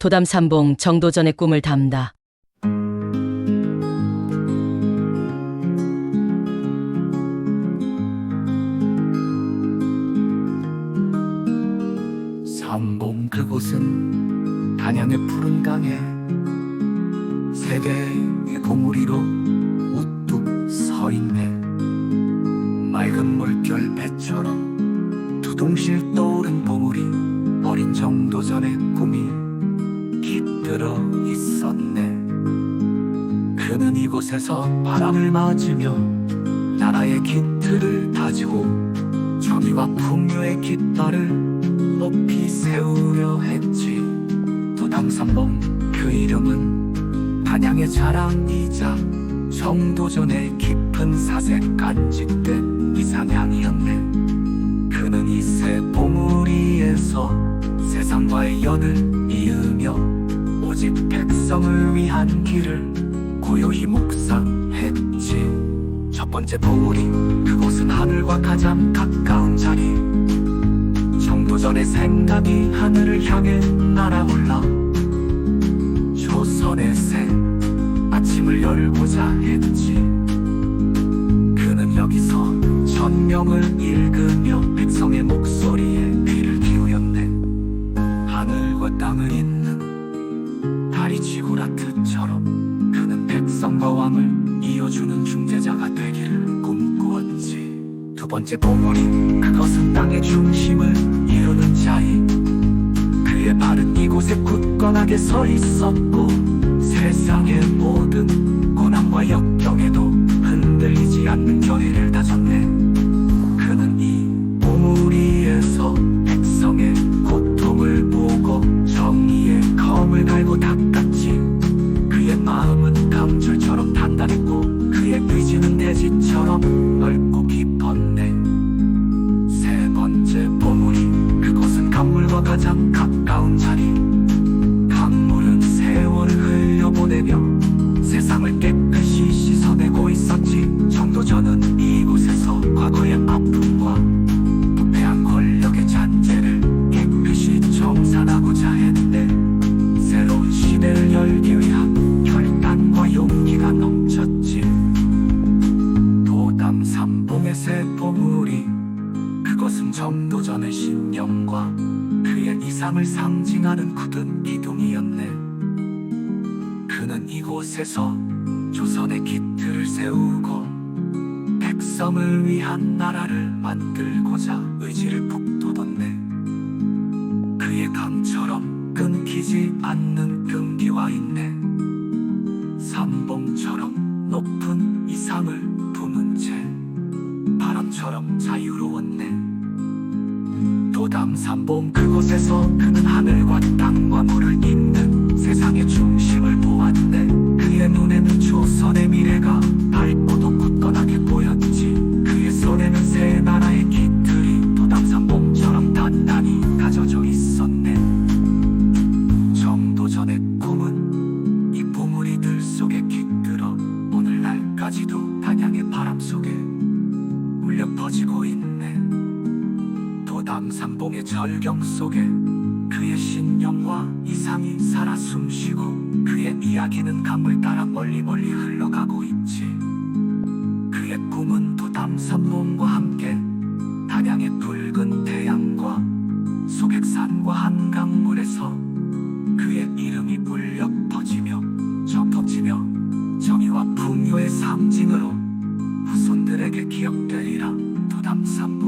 도담삼봉 정도전의 꿈을 담다. 삼봉 그곳은 단양의 푸른 강에 세 개의 봉우리로 우뚝 서 있네 맑은 물결 배처럼 두둥실 떠오른 봉우리 어린 정도 전의 꿈이 깃 들어 있었네. 그는 이곳에서 바람을 맞으며 나라의 깃틀을 다지고 정의와 풍요의 깃발을 높이 세우려 했지. 도당삼봉 그 이름은 단양의 자랑이자 정도전의 깊은 사색 간직된 이상향이었네. 그는 이새 봉우리에서 세상과의 연을 이으며 오직 백성을 위한 길을 고요히 묵상했지. 첫 번째 봉우리 그곳은 하늘과 가장 가까운 자리. 정도전의 생각이 하늘을 향해 날아올라 조선의 새 아침을 열고자 했지. 그는 여기서 천명을 읽으며 백성의 목 백성과 왕을 이어주는 중재자가 되기를 꿈꾸었지. 두 번째 봉우리 그것은 땅의 중심을 이루는 자리 그의 발은 이곳에 굳건하게 서 있었고 세상의 모든 고난과 역경에도 흔들리지 않는 강물 이상을 상징하는 굳은 기둥이었네. 그는 이곳에서 조선의 깃틀을 세우고 백성을 위한 나라를 만들고자 의지를 북돋웠네. 그의 강처럼 끊기지 않는 끈기와 있네. 삼봉처럼 높은 이상을 품은 채 바람처럼 삼봉 그곳에서 그는 하늘과 땅과 물을 잇는 세상의 중심을 보았네. 그의 눈에는 조선의 미래가 밝고도 굳건하게 보였지. 그의 손에는 새 나라의 깃틀이 도담 삼봉처럼 단단히 가져져 있었네. 정도 전의 꿈은 이 보물이들 속에 깃들어 오늘날까지도 단양의 바람 속에 울려 퍼지고 있네 삼봉의 절경 속에 그의 신념과 이상이 살아 숨쉬고 그의 이야기는 강물 따라 멀리 멀리 흘러가고 있지. 그의 꿈은 도담 삼봉과 함께 단양의 붉은 태양과 소백산과 한강물에서 그의 이름이 울려 퍼지며 접퍼지며 정의와 풍요의 상징으로 후손들에게 기억되리라. 도담 삼봉 그곳은 정